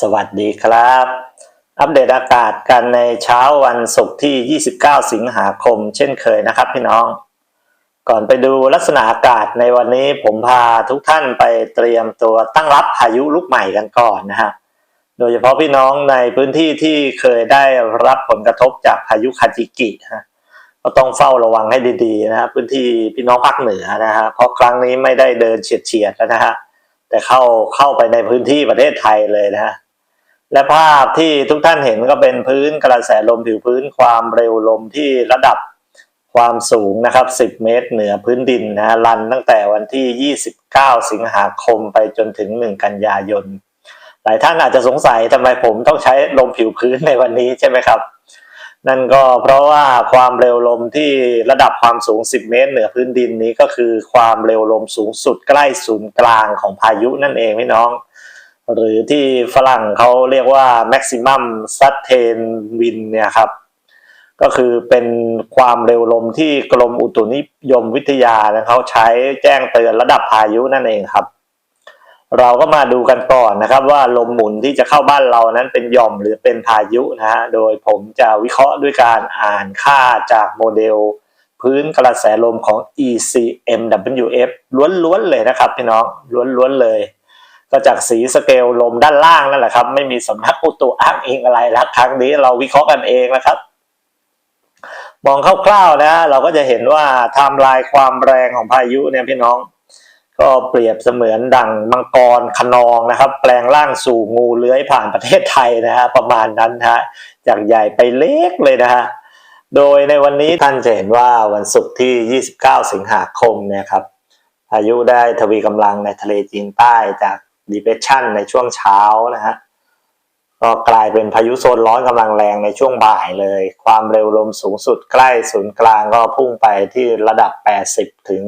สวัสดีครับ อัปเดตอากาศกันในเช้าวันศุกร์ที่ 29 สิงหาคม เช่นเคยนะครับพี่น้อง ก่อนไปดูลักษณะอากาศในวันนี้ผมพาทุกท่านไปเตรียมตัวตั้งรับพายุลูกใหม่กันก่อนนะฮะโดยเฉพาะพี่น้องในพื้นที่ที่เคยได้รับผลกระทบจากพายุคาจิกิฮะก็ต้องเฝ้าระวังให้ดีๆนะฮะพื้นที่พี่น้องภาคเหนือนะฮะเพราะครั้งนี้ไม่ได้เดินเฉียดๆแล้วนะฮะแต่เข้าเข้าไปในพื้นที่ประเทศไทยเลยนะฮะ และภาพที่ทุกท่านเห็นก็เป็นพื้นกระแสลมผิวพื้นความเร็วลมที่ระดับความสูงนะครับ 10 เมตรเหนือพื้นดินนะฮะรันตั้งแต่วันที่ 29 สิงหาคมไปจนถึง 1 กันยายน หลายท่านอาจจะสงสัยทำไมผมต้องใช้ลมผิวพื้นในวันนี้ใช่ไหมครับ นั่นก็เพราะว่าความเร็วลมที่ระดับความสูง 10 เมตร เหนือพื้นดินนี้ก็คือความเร็วลมสูงสุดใกล้ศูนย์กลางของพายุนั่นเองพี่น้อง หรือที่ฝรั่งเขาเรียกว่า maximum sustain wind เนี่ยครับ ก็คือเป็นความเร็วลมที่กรมอุตุนิยมวิทยานะเขาใช้แจ้งเตือนระดับพายุนั่นเองครับ เราก็มาดูกันก่อนนะครับ ว่าลมหมุนที่จะเข้าบ้านเรานั้นเป็นหย่อมหรือเป็นพายุนะฮะ โดยผมจะวิเคราะห์ด้วยการอ่านค่าจากโมเดล พื้นกระแสลมของ ECMWF ล้วนๆเลยนะครับพี่น้องล้วนๆเลย ก็จากสีสเกลลมด้านล่างนั่นแหละครับ ไม่มีสำนักอุตุอ้างอิงอะไรแล้วครั้งนี้เราวิเคราะห์กันเองนะครับ มองคร่าวๆนะเราก็จะเห็นว่าไทม์ไลน์ความแรงของพายุเนี่ยพี่น้องก็เปรียบเสมือนดังมังกรขนองนะครับ แปลงร่างสู่งูเลื้อยผ่านประเทศไทยนะฮะประมาณนั้นฮะจากใหญ่ไปเล็กเลยนะฮะโดยในวันนี้ท่านจะเห็นว่าวันศุกร์ที่ 29 สิงหาคมเนี่ยครับพายุได้ทวีกำลังในทะเลจีนใต้จาก depression ในช่วงเช้านะฮะก็กลายเป็นพายุโซนร้อนกำลังแรงในช่วงบ่ายเลย ความเร็วลมสูงสุดใกล้ศูนย์กลางก็พุ่งไปที่ระดับ 80 ถึง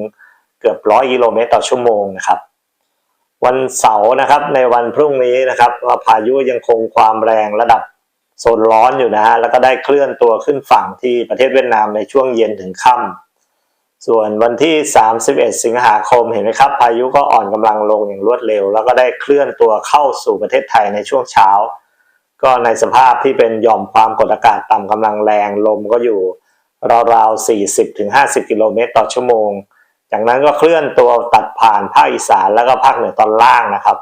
เกือบ 100 กิโลเมตรต่อชั่วโมงนะครับ วันเสาร์นะครับในวันพรุ่งนี้นะครับว่าพายุยังคงความแรงระดับโซนร้อนอยู่นะฮะแล้วก็ได้เคลื่อนตัวขึ้นฝั่งที่ประเทศเวียดนามในช่วงเย็นถึงค่ำ ส่วนวันที่ 31 สิงหาคมเห็นไหมครับ พายุก็อ่อนกำลังลงอย่างรวดเร็ว แล้วก็ได้เคลื่อนตัวเข้าสู่ประเทศไทยในช่วงเช้า ก็ในสภาพที่เป็นหย่อมความกดอากาศต่ำกำลังแรงลมก็อยู่ราวๆ 40-50 กิโลเมตรต่อชั่วโมง จากนั้นก็เคลื่อนตัวตัดผ่านภาคอีสานแล้วก็ภาคเหนือตอนล่างนะครับ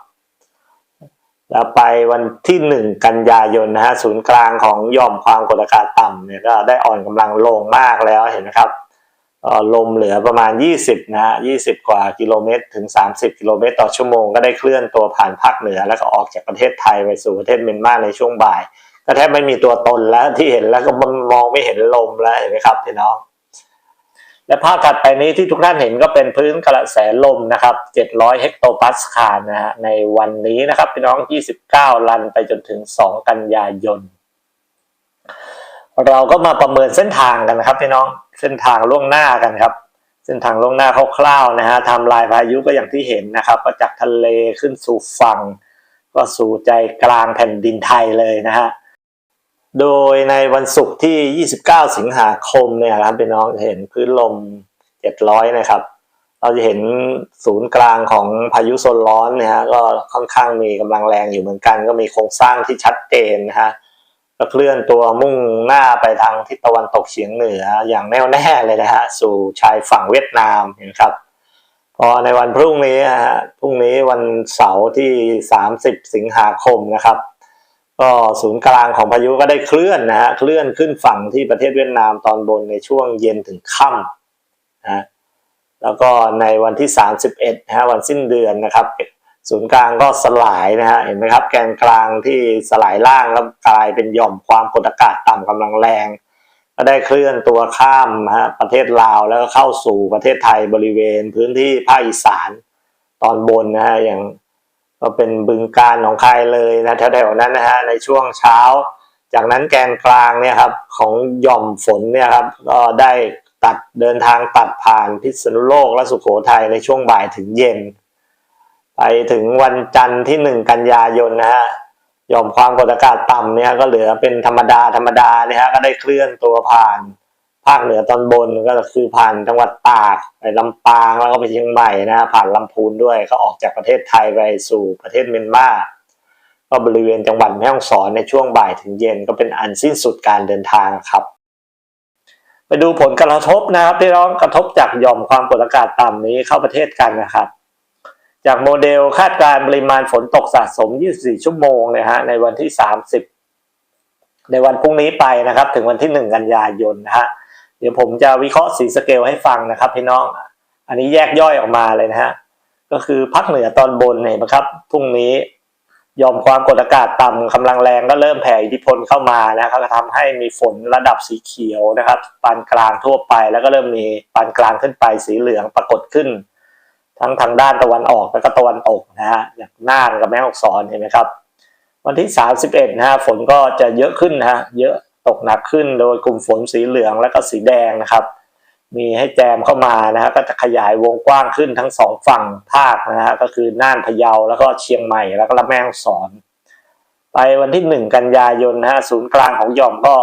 แล้วไปวันที่ 1 กันยายนนะฮะศูนย์กลางของหย่อมความกดอากาศต่ำเนี่ยก็ได้อ่อนกำลังลงมากแล้วเห็นไหมครับ ลมเหลือประมาณ 20 นะฮะ 20 กว่ากิโลเมตรถึง 30 กิโลเมตรต่อชั่วโมงก็ได้เคลื่อนตัวผ่านภาคเหนือ แล้วก็ออกจากประเทศไทยไปสู่ประเทศเมียนมาในช่วงบ่าย ก็แทบไม่มีตัวตนแล้วที่เห็นแล้วก็มองไม่เห็นลมแล้วเห็นไหมครับพี่น้อง และภาพถัดไปนี้ที่ทุกท่านเห็นก็เป็นพื้นกระแสลมนะครับ 700 เฮกโตปาสคาลนะฮะในวันนี้นะครับพี่น้อง 29 ลันไปจนถึง 2 กันยายน เราก็มาประเมินเส้นทางกันนะครับพี่น้อง เส้นทางล่วงหน้ากันครับ เส้นทางล่วงหน้าคร่าวๆนะฮะทำลายพายุก็อย่างที่เห็นนะครับ ก็จากทะเลขึ้นสู่ฝั่ง ก็สู่ใจกลางแผ่นดินไทยเลยนะฮะโดยในวันศุกร์ที่ 29 สิงหาคมเนี่ยครับพี่น้องจะเห็นพื้นลม 700 นะครับ เราจะเห็นศูนย์กลางของพายุโซนร้อนเนี่ยฮะก็ค่อนข้างมีกำลังแรงอยู่เหมือนกัน ก็มีโครงสร้างที่ชัดเจนนะฮะ ก็เคลื่อนตัวมุ่งหน้าไปทางทิศตะวันตกเฉียงเหนืออย่างแน่วแน่เลยนะฮะสู่ชายฝั่งเวียดนามเห็นครับพอในวันพรุ่งนี้นะฮะพรุ่งนี้วันเสาร์ที่ 30 สิงหาคมนะครับ ก็ศูนย์กลางของพายุก็ได้เคลื่อนนะฮะเคลื่อนขึ้นฝั่งที่ประเทศเวียดนามตอนบนในช่วงเย็นถึงค่ำนะแล้วก็ในวันที่ 31นะฮะวันสิ้นเดือนนะครับ ศูนย์กลางก็สลายนะฮะเห็นไหมครับแกนกลางที่สลายล่างแล้วกลายเป็นหย่อมความกดอากาศต่ำกำลังแรง ก็ได้เคลื่อนตัวข้ามนะฮะประเทศลาวแล้วก็เข้าสู่ประเทศไทยบริเวณพื้นที่ภาคอีสานตอนบนนะฮะอย่างก็เป็นบึงการหนองคายเลยนะแถวๆนั้นนะฮะในช่วงเช้า จากนั้นแกนกลางเนี่ยครับของหย่อมฝนเนี่ยครับก็ได้ตัดเดินทางตัดผ่านพิษณุโลกและสุโขทัยในช่วงบ่ายถึงเย็น ไปถึงวันจันทร์ที่หนึ่งกันยายนนะฮะหย่อมความกดอากาศต่ำเนี่ยก็เหลือเป็นธรรมดาธรรมดาเนี่ยฮะก็ได้เคลื่อนตัวผ่าน ภาคเหนือตอนบนก็คือผ่านจังหวัดตากไปลำปางแล้วก็ไปเชียงใหม่นะฮะผ่านลำพูนด้วยก็ออกจากประเทศไทยไปสู่ประเทศเมียนมาก็ก็บริเวณจังหวัดแม่ฮ่องสอนในช่วงบ่ายถึงเย็นก็เป็นอันสิ้นสุดการเดินทางครับไปดูผลกระทบนะครับที่ร้องกระทบจากหย่อมความกดอากาศต่ำนี้เข้าประเทศกันนะครับ จากโมเดลคาดการณ์ปริมาณฝนตกสะสม 24 ชั่วโมงนี่ยฮะในวันที่ 30 ในวันพรุ่งนี้ไปนะครับ ถึงวันที่ 1 กันยายนนะฮะเดี๋ยวผมจะวิเคราะห์สีสเกลให้ฟังนะครับพี่น้อง อันนี้แยกย่อยออกมาเลยนะฮะก็คือภาคเหนือตอนบนเนี่ยนะครับพรุ่งนี้ยอมความกดอากาศต่ำกำลังแรงก็เริ่มแผ่อิทธิพลเข้ามานะครับก็ทำให้มีฝนระดับสีเขียวนะครับ ปานกลางทั่วไปแล้วก็เริ่มมีปานกลางขึ้นไปสีเหลืองปรากฏขึ้น ทั้งทางด้านตะวันออกและก็ตะวันตกนะฮะอย่างน่านกับแม่ฮ่องสอนเห็นไหมครับ วันที่ 31นะฮะฝนก็จะเยอะขึ้นนะฮะเยอะตกหนักขึ้นโดยกลุ่มฝนสีเหลืองและก็สีแดงนะครับ มีให้แจมเข้ามานะฮะก็จะขยายวงกว้างขึ้นทั้งสองฝั่งภาคนะฮะก็คือน่านพะเยาแล้วก็เชียงใหม่แล้วก็แม่ฮ่องสอน ไปวันที่หนึ่งกันยายนนะฮะศูนย์กลางของหย่อมก็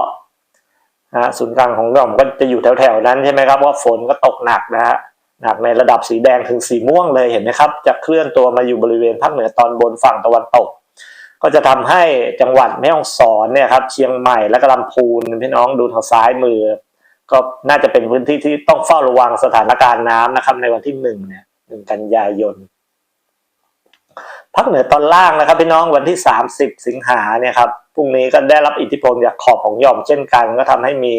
นะฮะศูนย์กลางของหย่อมก็จะอยู่แถวๆนั้นใช่ไหมครับว่าฝนก็ตกหนักนะฮะ หนักในระดับสีแดงถึงสีม่วงเลยเห็นไหมครับ จะเคลื่อนตัวมาอยู่บริเวณภาคเหนือตอนบนฝั่งตะวันตก ก็จะทำให้จังหวัดแม่ฮ่องสอนเนี่ยครับเชียงใหม่และกลำพูนพี่น้องดูทางซ้ายมือ ก็น่าจะเป็นพื้นที่ที่ต้องเฝ้าระวังสถานการณ์น้ำนะครับ ในวันที่หนึ่งเนี่ยหนึ่งกันยายนภาคเหนือตอนล่างนะครับพี่น้องวันที่ 30 สิงหาเนี่ยครับพรุ่งนี้ก็ได้รับอิทธิพลจากขอบของหย่อมเช่นกัน ก็ทำให้มี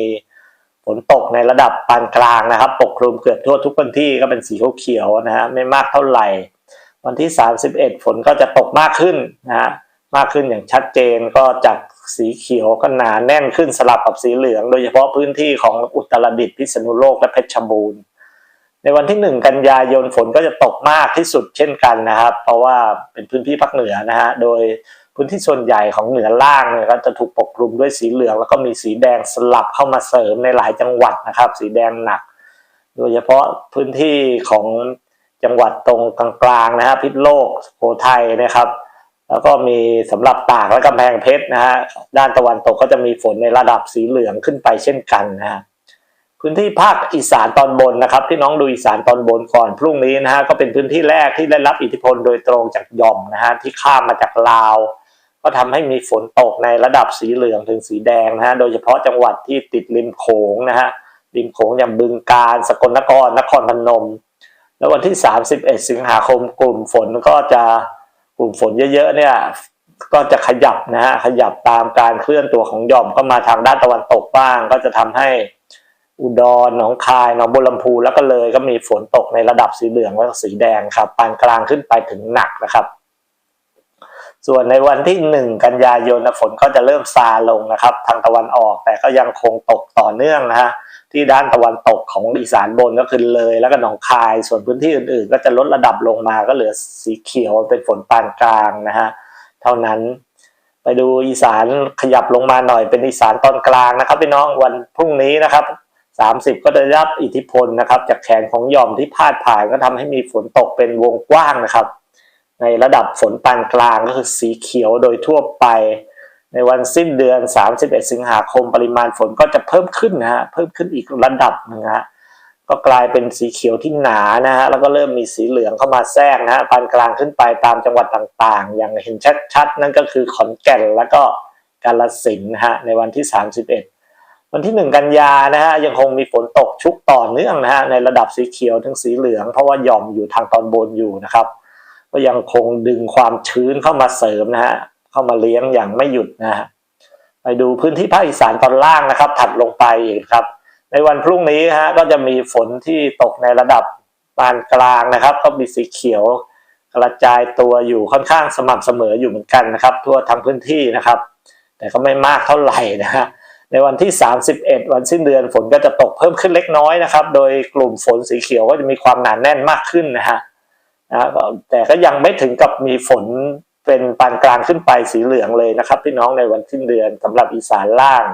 ฝนตกในระดับปานกลางนะครับ ปกคลุมเกือบทั่วทุกพื้นที่ก็เป็นสีเขียวๆนะฮะไม่มากเท่าไหร่ วันที่ 31 ฝนก็จะตกมากขึ้นนะฮะมากขึ้นอย่างชัดเจนก็จากสีเขียวก็หนาแน่นขึ้นสลับกับสีเหลือง โดยเฉพาะพื้นที่ของอุตรดิตถ์พิษณุโลกและเพชรบูรณ์ในวันที่ 1 กันยายนฝนก็จะตกมากที่สุดเช่นกันนะครับ เพราะว่าเป็นพื้นที่ภาคเหนือนะฮะโดย พื้นที่ส่วนใหญ่ของเหนือล่างเนี่ยก็จะถูกปกคลุมด้วยสีเหลือง แล้วก็มีสีแดงสลับเข้ามาเสริมในหลายจังหวัดนะครับ สีแดงหนัก โดยเฉพาะพื้นที่ของจังหวัดตรงกลางๆนะฮะพิษโลกสุโขทัยนะครับ แล้วก็มีสำหรับตากและกำแพงเพชรนะฮะด้านตะวันตกก็จะมีฝนในระดับสีเหลืองขึ้นไปเช่นกันนะฮะพื้นที่ภาคอีสานตอนบนนะครับที่น้องดูอีสานตอนบนก่อนพรุ่งนี้นะฮะก็เป็นพื้นที่แรกที่ได้รับอิทธิพลโดยตรงจากหย่อมนะฮะที่ข้ามมาจากลาว ก็ทำให้มีฝนตกในระดับสีเหลืองถึงสีแดงนะฮะ โดยเฉพาะจังหวัดที่ติดริมโขงนะฮะ ริมโขงอย่างบึงกาฬ สกลนคร นครพนม แล้ววันที่ 31 สิงหาคมกลุ่มฝนก็จะกลุ่มฝนเยอะๆเนี่ย ก็จะขยับนะฮะ ขยับตามการเคลื่อนตัวของหย่อมก็มาทางด้านตะวันตกบ้าง ก็จะทำให้อุดร หนองคาย หนองบัวลำพูแล้วก็เลยก็มีฝนตกในระดับสีเหลืองและสีแดงครับ ปานกลางขึ้นไปถึงหนักนะครับ ส่วนในวันที่หนึ่งกันยายนฝนก็จะเริ่มซาลงนะครับ ทางตะวันออกแต่ก็ยังคงตกต่อเนื่องนะฮะที่ด้านตะวันตกของอีสานบนก็คือเลย แล้วก็หนองคาย ส่วนพื้นที่อื่นๆ ก็จะลดระดับลงมาก็เหลือสีเขียวเป็นฝนปานกลางนะฮะเท่านั้นไปดูอีสานขยับลงมาหน่อยเป็นอีสานตอนกลางนะครับพี่น้องวันพรุ่งนี้นะครับ 30 ก็ได้รับอิทธิพลนะครับ จากแขนของหย่อมที่พาดผ่านก็ทำให้มีฝนตกเป็นวงกว้างนะครับ ในระดับฝนปานกลางก็คือสีเขียวโดยทั่วไป ในวันสิ้นเดือน 31 สิงหาคมปริมาณฝนก็จะเพิ่มขึ้นนะฮะเพิ่มขึ้นอีกระดับนึงฮะก็กลายเป็นสีเขียวที่หนานะฮะแล้วก็เริ่มมีสีเหลืองเข้ามาแทรกนะฮะปานกลางขึ้นไปตามจังหวัดต่างๆ อย่างเห็นชัดๆ นั่นก็คือขอนแก่นแล้วก็กาฬสินธุ์นะฮะในวันที่ 31 วันที่ 1 กันยานะฮะยังคงมีฝนตกชุกต่อเนื่องนะฮะในระดับสีเขียวถึงสีเหลือง เพราะว่าหย่อมอยู่ทางตอนบนอยู่นะครับ ก็ยังคงดึงความชื้นเข้ามาเสริมนะฮะเข้ามาเลี้ยงอย่างไม่หยุดนะฮะไปดูพื้นที่ภาคอีสานตอนล่างนะครับ ถัดลงไปอีกครับ ในวันพรุ่งนี้ฮะก็จะมีฝนที่ตกในระดับปานกลางนะครับ ก็มีสีเขียวกระจายตัวอยู่ค่อนข้างสม่ำเสมออยู่เหมือนกันนะครับ ทั่วทั้งพื้นที่นะครับ แต่ก็ไม่มากเท่าไหร่นะฮะในวันที่ 31 วันสิ้นเดือนฝนก็จะตกเพิ่มขึ้นเล็กน้อยนะครับ โดยกลุ่มฝนสีเขียวก็จะมีความหนาแน่นมากขึ้นนะฮะ นะแต่ก็ยังไม่ถึงกับมีฝนเป็นปานกลางขึ้นไปสีเหลืองเลยนะครับ พี่น้องในวันสิ้นเดือนสำหรับอีสานล่าง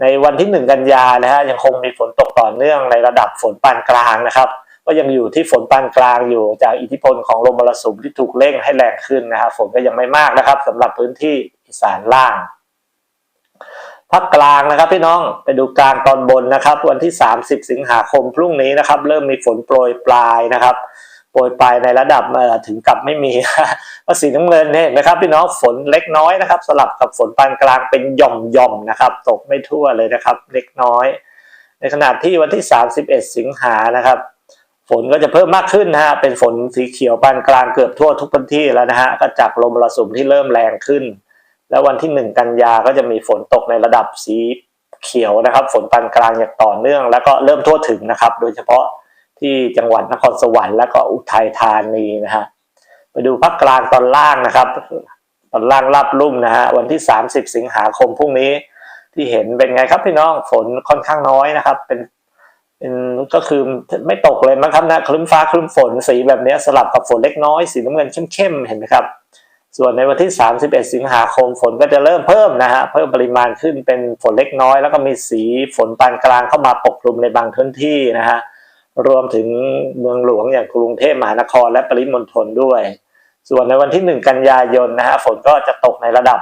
ในวันที่หนึ่งกันยานะฮะยังคงมีฝนตกต่อเนื่องในระดับฝนปานกลางนะครับ ก็ยังอยู่ที่ฝนปานกลางอยู่จากอิทธิพลของลมมรสุมที่ถูกเร่งให้แรงขึ้นนะครับฝนก็ยังไม่มากนะครับสำหรับพื้นที่อีสานล่างภาคกลางนะครับพี่น้องไปดูกลางตอนบนนะครับ วันที่ 30 สิงหาคมพรุ่งนี้นะครับ เริ่มมีฝนโปรยปลายนะครับ โปรยปลายในระดับถึงกับไม่มีก็สีน้ำเงินเนี่ยนะครับพี่น้องฝนเล็กน้อยนะครับ สลับกับฝนปานกลางเป็นหย่อมหย่อมๆนะครับ ตกไม่ทั่วเลยนะครับ เล็กน้อย ในขณะที่วันที่ 31 สิงหานะครับ ฝนก็จะเพิ่มมากขึ้นนะฮะเป็นฝนสีเขียวปานกลางเกือบทั่วทุกพื้นที่แล้วนะฮะก็จากลมมรสุมที่เริ่มแรงขึ้น แล้ววันที่ 1 กันยาก็จะมีฝนตกในระดับสีเขียวนะครับ ฝนปานกลางอย่างต่อเนื่อง แล้วก็เริ่มทั่วถึงนะครับ โดยเฉพาะ ที่จังหวัดนครสวรรค์และก็อุทัยธานีนะฮะไปดูภาคกลางตอนล่างนะครับ ตอนล่างรับลุ่มนะฮะวันที่ 30 สิงหาคมพรุ่งนี้ที่เห็นเป็นไงครับพี่น้องฝนค่อนข้างน้อยนะครับ เป็นเป็นก็คือไม่ตกเลยมั้งครับนะคลึ้มฟ้าคลึ้มฝนสีแบบนี้สลับกับฝนเล็กน้อยสีน้ำเงินเข้มๆเห็นไหมครับ ส่วนในวันที่ 31 สิงหาคมฝนก็จะเริ่มเพิ่มนะฮะเพิ่มปริมาณขึ้นเป็นฝนเล็กน้อย แล้วก็มีสีฝนปานกลางเข้ามาปกคลุมในบางพื้นที่นะฮะ รวมถึงเมืองหลวงอย่างกรุงเทพมหานครและปริมณฑลด้วย ส่วนในวันที่ 1 กันยายนนะฮะฝนก็จะตกในระดับ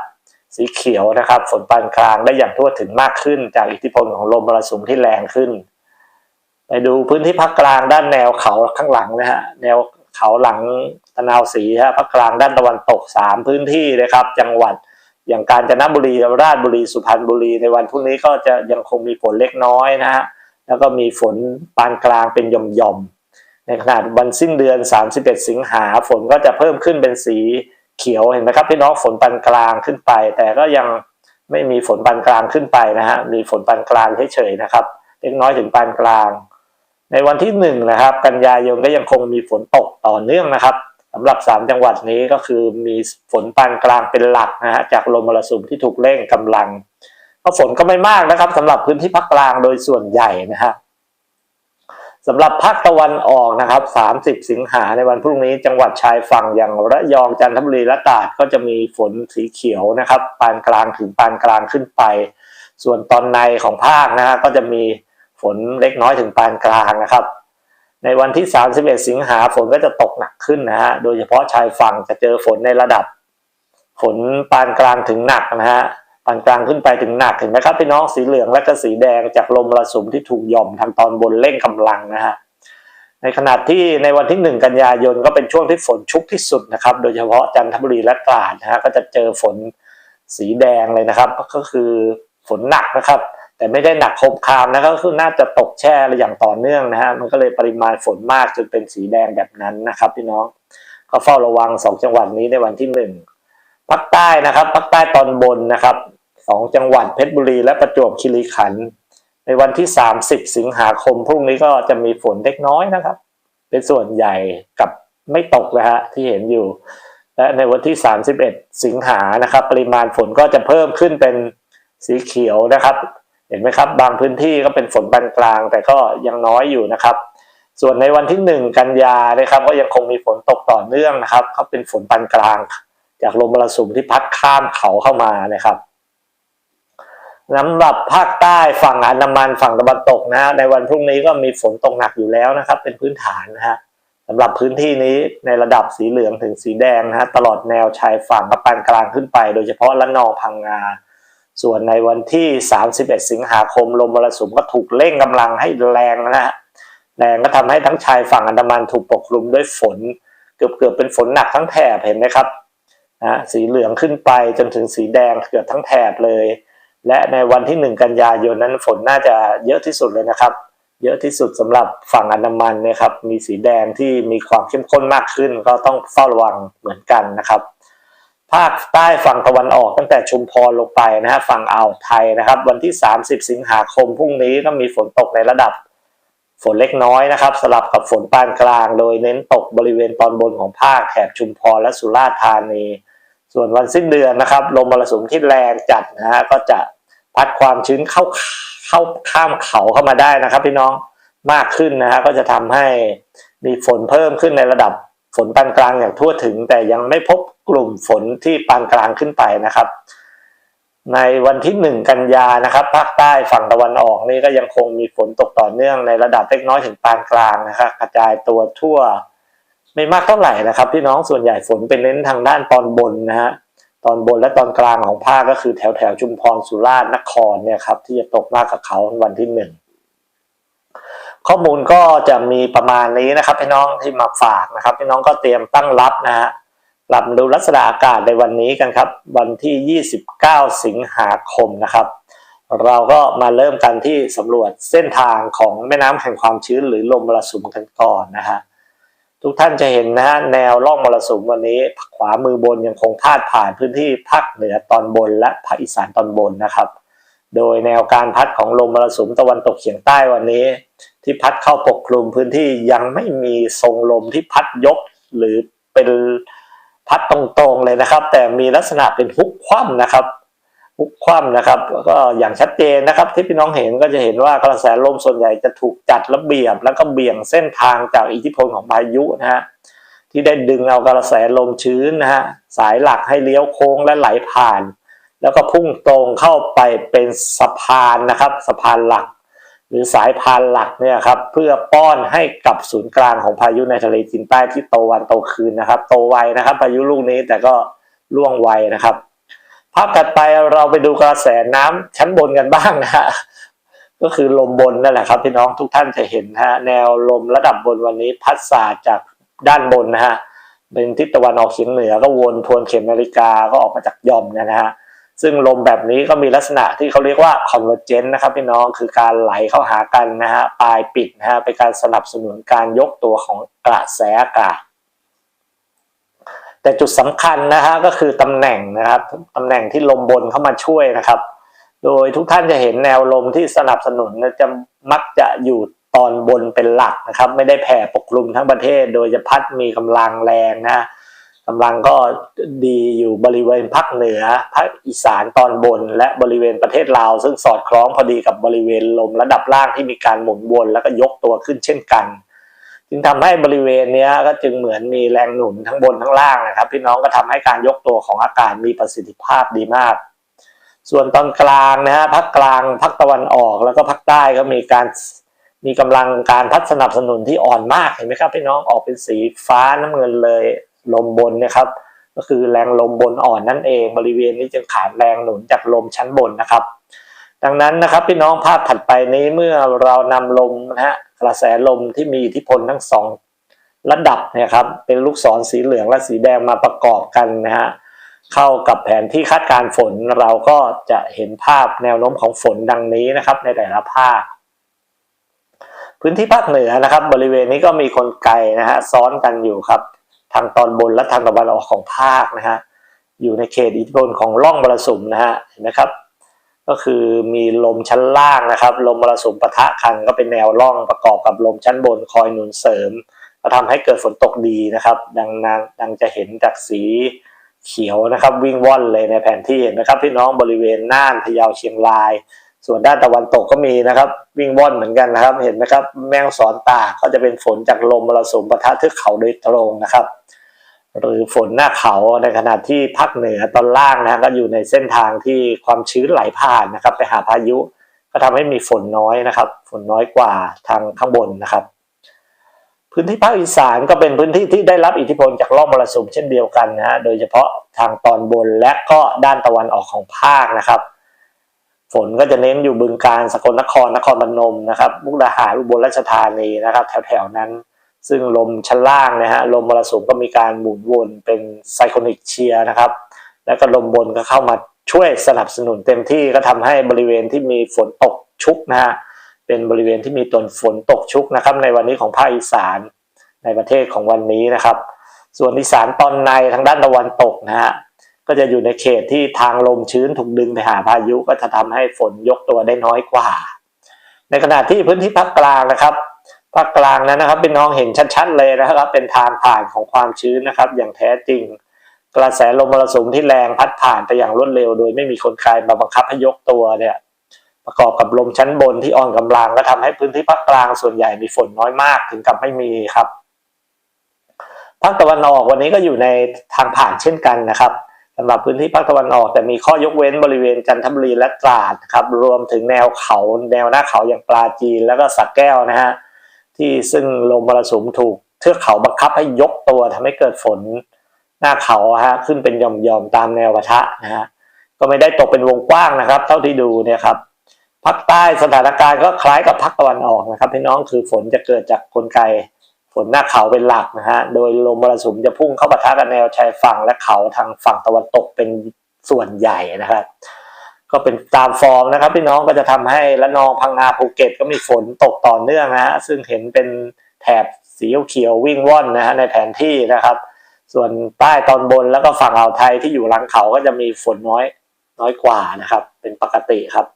สีเขียวนะครับฝนปานกลางได้อย่างทั่วถึงมากขึ้น จากอิทธิพลของลมมรสุมที่แรงขึ้น ไปดูพื้นที่ภาคกลางด้านแนวเขาข้างหลังนะฮะแนวเขาหลังตะนาวศรีฮะภาคกลางด้านตะวันตกสามพื้นที่นะครับ จังหวัดอย่างกาญจนบุรีราชบุรีสุพรรณบุรีในวันพรุ่งนี้ก็จะยังคงมีฝนเล็กน้อยนะฮะ แล้วก็มีฝนปานกลางเป็นหย่อมๆ ในขณะวันสิ้นเดือน 31 สิงหาฝนก็จะเพิ่มขึ้นเป็นสีเขียวเห็นไหมครับพี่น้องฝนปานกลางขึ้นไป แต่ก็ยังไม่มีฝนปานกลางขึ้นไปนะฮะมีฝนปานกลางเฉยๆนะครับเล็กน้อยถึงปานกลาง ในวันที่หนึ่งนะครับ กันยายนก็ยังคงมีฝนตกต่อเนื่องนะครับสำหรับสามจังหวัดนี้ก็คือมีฝนปานกลางเป็นหลักนะฮะจากลมมรสุมที่ถูกเร่งกำลัง ก็ฝนก็ไม่มากนะครับสำหรับพื้นที่ภาคกลางโดยส่วนใหญ่นะฮะสำหรับภาคตะวันออกนะครับ 30 สิงหาในวันพรุ่งนี้ จังหวัดชายฝั่งอย่างระยองจันทบุรีและตราดก็จะมีฝนสีเขียวนะครับ ปานกลางถึงปานกลางขึ้นไป ส่วนตอนในของภาคนะฮะก็จะมีฝนเล็กน้อยถึงปานกลางนะครับ ในวันที่ 31 สิงหาฝนก็จะตกหนักขึ้นนะฮะโดยเฉพาะชายฝั่งจะเจอฝนในระดับ ฝนปานกลางถึงหนักนะฮะ ปานกลางขึ้นไปถึงหนักเห็นไหมครับพี่น้องสีเหลืองและก็สีแดงจากลมมรสุมที่ถูกหย่อมทางตอนบนเร่งกำลังนะฮะในขณะที่ในวันที่ 1 กันยายนก็เป็นช่วงที่ฝนชุกที่สุดนะครับ โดยเฉพาะจันทบุรีและตราดนะฮะก็จะเจอฝนสีแดงเลยนะครับ ก็คือฝนหนักนะครับ แต่ไม่ได้หนักคมคามนะก็คือน่าจะตกแช่อย่างต่อเนื่องนะฮะมันก็เลยปริมาณฝนมากจนเป็นสีแดงแบบนั้นนะครับพี่น้องก็เฝ้าระวังสองจังหวัดนี้ในวันที่หนึ่งภาคใต้นะครับภาคใต้ตอนบนนะครับ สองจังหวัดเพชรบุรีและประจวบคีรีขันธ์ในวันที่ 30 สิงหาคมพรุ่งนี้ก็จะมีฝนเล็กน้อยนะครับ เป็นส่วนใหญ่กับไม่ตกนะฮะที่เห็นอยู่ และในวันที่ 31 สิงหานะครับ ปริมาณฝนก็จะเพิ่มขึ้นเป็นสีเขียวนะครับ เห็นไหมครับ บางพื้นที่ก็เป็นฝนปานกลาง แต่ก็ยังน้อยอยู่นะครับ ส่วนในวันที่หนึ่งกันยานะครับ ก็ยังคงมีฝนตกต่อเนื่องนะครับก็เป็นฝนปานกลาง จากลมมรสุมที่พัดข้ามเขาเข้ามานะครับ สำหรับภาคใต้ฝั่งอันดามันฝั่งตะวันตกนะฮะในวันพรุ่งนี้ก็มีฝนตกหนักอยู่แล้วนะครับ เป็นพื้นฐานนะฮะสำหรับพื้นที่นี้ในระดับสีเหลืองถึงสีแดงนะฮะตลอดแนวชายฝั่งกับปานกลางขึ้นไป โดยเฉพาะละนองพังงา ส่วนในวันที่ 31 สิงหาคมลมมรสุมก็ถูกเร่งกำลังให้แรงนะฮะแรงก็ทำให้ทั้งชายฝั่งอันดามันถูกปกคลุมด้วยฝน เกือบเกือบเป็นฝนหนักทั้งแถบเห็นไหมครับนะสีเหลืองขึ้นไปจนถึงสีแดงเกือบทั้งแถบเลย และในวันที่ 1 กันยายนนั้นฝนน่าจะเยอะที่สุดเลยนะครับ เยอะที่สุดสำหรับฝั่งอันดามันนี่ยครับ มีสีแดงที่มีความเข้มข้นมากขึ้น ก็ต้องเฝ้าระวังเหมือนกันนะครับ ภาคใต้ฝั่งตะวันออกตั้งแต่ชุมพรลงไปนะฮะฝั่งอ่าวไทยนะครับ วันที่ 30 สิงหาคมพรุ่งนี้ก็มีฝนตกในระดับฝนเล็กน้อยนะครับ สลับกับฝนปานกลาง โดยเน้นตกบริเวณตอนบนของภาคแถบชุมพรและสุราษฎร์ธานี ส่วนวันสิ้นเดือนนะครับลมมรสุมที่แรงจัดนะฮะก็จะพัดความชื้นเข้าเข้าข้ามเขาเข้ามาได้นะครับ พี่น้องมากขึ้นนะฮะก็จะทำให้มีฝนเพิ่มขึ้นในระดับฝนปานกลางอย่างทั่วถึง แต่ยังไม่พบกลุ่มฝนที่ปานกลางขึ้นไปนะครับ ในวันที่หนึ่งกันยานะครับภาคใต้ฝั่งตะวันออกนี่ก็ยังคงมีฝนตกต่อเนื่องในระดับเล็กน้อยถึงปานกลางนะครับกระจายตัวทั่ว ไม่มากเท่าไหร่นะครับ พี่น้องส่วนใหญ่ฝนเป็นเน้นทางด้านตอนบนนะฮะตอนบนและตอนกลางของภาคก็คือแถวแถวชุมพรสุราษฎร์นครเนี่ยครับที่จะตกมากกับเขาวันที่หนึ่งข้อมูลก็จะมีประมาณนี้นะครับ พี่น้องที่มาฝากนะครับ พี่น้องก็เตรียมตั้งรับนะฮะหลับดูลักษณะอากาศในวันนี้กันครับ วันที่ 29 สิงหาคมนะครับ เราก็มาเริ่มกันที่สำรวจเส้นทางของแม่น้ำแห่งความชื้นหรือลมมรสุมกันก่อนนะฮะ ทุกท่านจะเห็นนะฮะแนวร่องมรสุมวันนี้ขวามือบนยังคงพาดผ่านพื้นที่ภาคเหนือตอนบนและภาคอีสานตอนบนนะครับ โดยแนวการพัดของลมมรสุมตะวันตกเฉียงใต้วันนี้ ที่พัดเข้าปกคลุมพื้นที่ยังไม่มีทรงลมที่พัดยกหรือเป็นพัดตรงๆเลยนะครับ แต่มีลักษณะเป็นฮุกคว่ำนะครับ ฮุกคว่ำนะครับ ก็อย่างชัดเจนนะครับ ที่พี่น้องเห็นก็จะเห็นว่ากระแสลมส่วนใหญ่จะถูกจัดระเบียบ แล้วก็เบี่ยงเส้นทางจากอิทธิพลของพายุนะฮะที่ได้ดึงเอากระแสลมชื้นนะฮะสายหลักให้เลี้ยวโค้งและไหลผ่าน แล้วก็พุ่งตรงเข้าไปเป็นสะพานนะครับสะพานหลัก หรือสายพานหลักเนี่ยครับเพื่อป้อนให้กับศูนย์กลางของพายุในทะเลจีนใต้ที่โตวันโตคืนนะครับ โตไวนะครับ พายุลูกนี้แต่ก็ล่วงไวนะครับ ภาพถัดไปเราไปดูกระแสน้ำชั้นบนกันบ้างนะฮะก็คือลมบนนั่นแหละครับพี่น้องทุกท่านจะเห็นนะฮะแนวลมระดับบนวันนี้พัดสาดจากด้านบนนะฮะเป็นทิศตะวันออกเฉียงเหนือก็วนทวนเข็มนาฬิกาก็ออกมาจากยอมนะฮะซึ่งลมแบบนี้ก็มีลักษณะที่เขาเรียกว่า convergent นะครับพี่น้องคือการไหลเข้าหากันนะฮะปลายปิดนะฮะเป็นการสนับสนุนการยกตัวของกระแสอากาศ แต่จุดสำคัญนะฮะก็คือตำแหน่งนะครับตำแหน่งที่ลมบนเข้ามาช่วยนะครับ โดยทุกท่านจะเห็นแนวลมที่สนับสนุนจะมักจะอยู่ตอนบนเป็นหลักนะครับ ไม่ได้แผ่ปกคลุมทั้งประเทศ โดยจะพัดมีกำลังแรงนะกำลังก็ดีอยู่บริเวณภาคเหนือภาคอีสานตอนบน และบริเวณประเทศลาว ซึ่งสอดคล้องพอดีกับบริเวณลมระดับล่างที่มีการหมุนวนแล้วก็ยกตัวขึ้นเช่นกัน จึงทำให้บริเวณนี้ก็จึงเหมือนมีแรงหนุนทั้งบนทั้งล่างนะครับ พี่น้องก็ทำให้การยกตัวของอากาศมีประสิทธิภาพดีมาก ส่วนตอนกลางนะฮะภาคกลางภาคตะวันออกแล้วก็ภาคใต้ก็มีการมีกำลังการพัดสนับสนุนที่อ่อนมากเห็นไหมครับพี่น้องออกเป็นสีฟ้าน้ำเงินเลยลมบนนะครับ ก็คือแรงลมบนอ่อนนั่นเอง บริเวณนี้จึงขาดแรงหนุนจากลมชั้นบนนะครับ ดังนั้นนะครับพี่น้องภาพถัดไปนี้เมื่อเรานำลมนะฮะ กระแสลมที่มีอิทธิพลทั้งสองระดับเนี่ยครับเป็นลูกศรสีเหลืองและสีแดงมาประกอบกันนะฮะเข้ากับแผนที่คาดการฝนเราก็จะเห็นภาพแนวโน้มของฝนดังนี้นะครับในแต่ละภาค พื้นที่ภาคเหนือนะครับ บริเวณนี้ก็มีคนไกลนะฮะซ้อนกันอยู่ครับ ทางตอนบนและทางตะวันออกของภาคนะฮะอยู่ในเขตอิทธิพลของร่องมรสุมนะฮะเห็นไหมครับ ก็คือมีลมชั้นล่างนะครับ ลมมรสุมปะทะกันก็เป็นแนวร่องประกอบกับลมชั้นบนคอยหนุนเสริม ก็ทำให้เกิดฝนตกดีนะครับ ดังนั้นดังจะเห็นจากสีเขียวนะครับ วิ่งว่อนเลยในแผนที่เห็นนะครับพี่น้องบริเวณน่านพะเยาเชียงราย ส่วนด้านตะวันตกก็มีนะครับ วิ่งว่อนเหมือนกันนะครับ เห็นไหมครับแมงสอนตาก็จะเป็นฝนจากลมมรสุมปะทะทือกเขาโดยตรงนะครับ หรือฝนหน้าเขาในขณะที่ภาคเหนือตอนล่างนะก็อยู่ในเส้นทางที่ความชื้นไหลผ่านนะครับ ไปหาพายุ ก็ทำให้มีฝนน้อยนะครับ ฝนน้อยกว่าทางข้างบนนะครับ พื้นที่ภาคอีสานก็เป็นพื้นที่ที่ได้รับอิทธิพลจากร่องมรสุมเช่นเดียวกันนะฮะโดยเฉพาะทางตอนบนและก็ด้านตะวันออกของภาคนะครับฝนก็จะเน้นอยู่บึงการสกลนครนครพนมนะครับมุกดาหารอุบลราชธานีนะครับ แถวๆนั้น ซึ่งลมชั้นล่างนะฮะลมมรสุมก็มีการหมุนวนเป็นไซโคนิกเชียนะครับ แล้วก็ลมบนก็เข้ามาช่วยสนับสนุนเต็มที่ก็ทำให้บริเวณที่มีฝนตกชุกนะฮะเป็นบริเวณที่มีตนฝนตกชุกนะครับ ในวันนี้ของภาคอีสานในประเทศของวันนี้นะครับ ส่วนอีสานตอนในทางด้านตะวันตกนะฮะก็จะอยู่ในเขตที่ทางลมชื้นถูกดึงไปหาพายุก็จะทำให้ฝนยกตัวได้น้อยกว่า ในขณะที่พื้นที่ภาคกลางนะครับ ภาคกลางนั้นนะครับเป็นน้องเห็นชัดๆเลยนะครับ เป็นทางผ่านของความชื้นนะครับ อย่างแท้จริง กระแสลมมรสุมที่แรงพัดผ่านไปอย่างรวดเร็ว โดยไม่มีคนใครมาบังคับให้ยกตัวเนี่ย ประกอบกับลมชั้นบนที่อ่อนกำลังก็ทำให้พื้นที่ภาคกลางส่วนใหญ่มีฝนน้อยมากถึงกับไม่มีครับภาคตะวันออกวันนี้ก็อยู่ในทางผ่านเช่นกันนะครับสำหรับพื้นที่ภาคตะวันออกแต่มีข้อยกเว้นบริเวณจันทบุรีและตราดครับรวมถึงแนวเขาแนวหน้าเขาอย่างปลาจีนแล้วก็สักแก้วนะฮะ ที่ซึ่งลมมรสุมถูกเทือกเขาบังคับให้ยกตัวทำให้เกิดฝนหน้าเขาฮะขึ้นเป็นหย่อมๆตามแนวปะทะนะฮะก็ไม่ได้ตกเป็นวงกว้างนะครับ เท่าที่ดูเนี่ยครับภาคใต้สถานการณ์ก็คล้ายกับภาคตะวันออกนะครับพี่น้องคือฝนจะเกิดจากกลไกฝนหน้าเขาเป็นหลักนะฮะโดยลมมรสุมจะพุ่งเข้าปะทะกับแนวชายฝั่งและเขาทางฝั่งตะวันตกเป็นส่วนใหญ่นะครับ ก็เป็นตามฟอร์มนะครับพี่น้องก็จะทำให้ละนองพังงาภูเก็ตก็มีฝนตกต่อเนื่องนะฮะซึ่งเห็นเป็นแถบสีเขียววิ่งว่อนนะฮะในแผนที่นะครับ ส่วนใต้ตอนบนแล้วก็ฝั่งอ่าวไทยที่อยู่หลังเขาก็จะมีฝนน้อยน้อยกว่านะครับ เป็นปกติครับ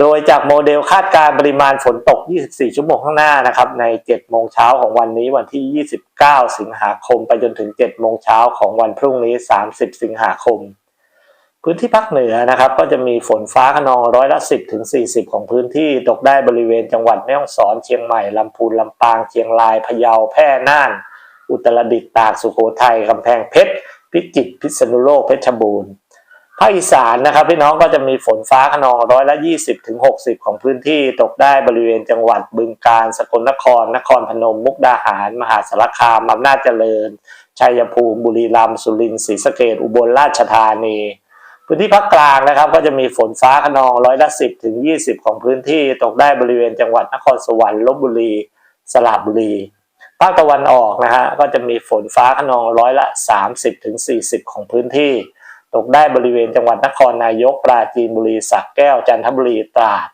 โดยจากโมเดลคาดการปริมาณฝนตก 24 ชั่วโมงข้างหน้านะครับ ใน 7 โมงเช้าของวันนี้วันที่ 29 สิงหาคม ไปจนถึง 7 โมงเช้าของวันพรุ่งนี้ 30 สิงหาคม พื้นที่ภาคเหนือนะครับ ก็จะมีฝนฟ้าขนองร้อยละ 10ถึง40 ของพื้นที่ตกได้บริเวณจังหวัดแม่ฮ่องสอนเชียงใหม่ลำพูนลำปางเชียงรายพะเยาแพร่น่าน อุตรดิตถ์ตากสุโขทัยกำแพงเพชรพิจิตรพิษณุโลกเพชรบูรณ์ภาคอีสานนะครับพี่น้องก็จะมีฝนฟ้าขนองร้อยละ20ถึง60 ของพื้นที่ตกได้บริเวณจังหวัดบึงกาฬสกลนคร นครพนมมุกดาหาร มหาสารคามอำนาจเจริญ ชัยภูมิบุรีรัมย์สุรินทร์ศรีสะเกษอุบลราชธานี พื้นที่ภาคกลางนะครับ ก็จะมีฝนฟ้าขนองร้อยละ10ถึง20ของพื้นที่ตกได้บริเวณจังหวัดนครสวรรค์ลบบุรี สระบุรีภาคตะวันออกนะฮะก็จะมีฝนฟ้าขนองร้อยละ 30ถึง40 ของพื้นที่ ตกได้บริเวณจังหวัดนครนายกปราจีนบุรีสระแก้วจันทบุรีตราด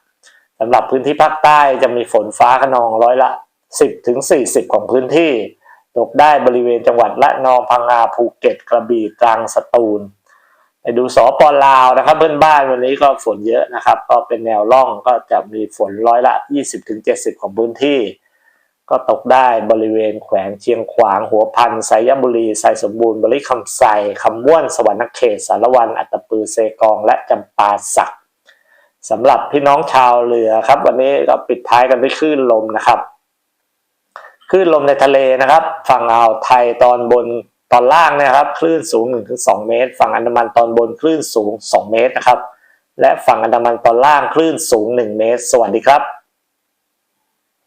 สำหรับพื้นที่ภาคใต้จะมีฝนฟ้าขนองร้อยละ 10ถึง40 ของพื้นที่ ตกได้บริเวณจังหวัดละนองพังงาภูเก็ตกระบี่ตรังสตูล ไปดูสปลาวนะครับ เพื่อนบ้านวันนี้ก็ฝนเยอะนะครับ ก็เป็นแนวร่องก็จะมีฝนร้อยละ 20-70 ของพื้นที่ ก็ตกได้บริเวณแขวงเชียงขวางหัวพันไซยบุรีไซสมบูรณ์บริคำไซคำม่วนสวรรณเขตสารวันอัตตปือเซกอง และจำปาสักสำหรับพี่น้องชาวเรือครับ วันนี้ก็ปิดท้ายกันด้วยคลื่นลมนะครับคลื่นลมในทะเลนะครับ ฝั่งอ่าวไทยตอนบน ตอนล่างนะครับคลื่นสูง 1-2 เมตร ฝั่งอันดามันตอนบนคลื่นสูง 2 เมตรนะครับ และฝั่งอันดามันตอนล่างคลื่นสูง 1 เมตร สวัสดีครับ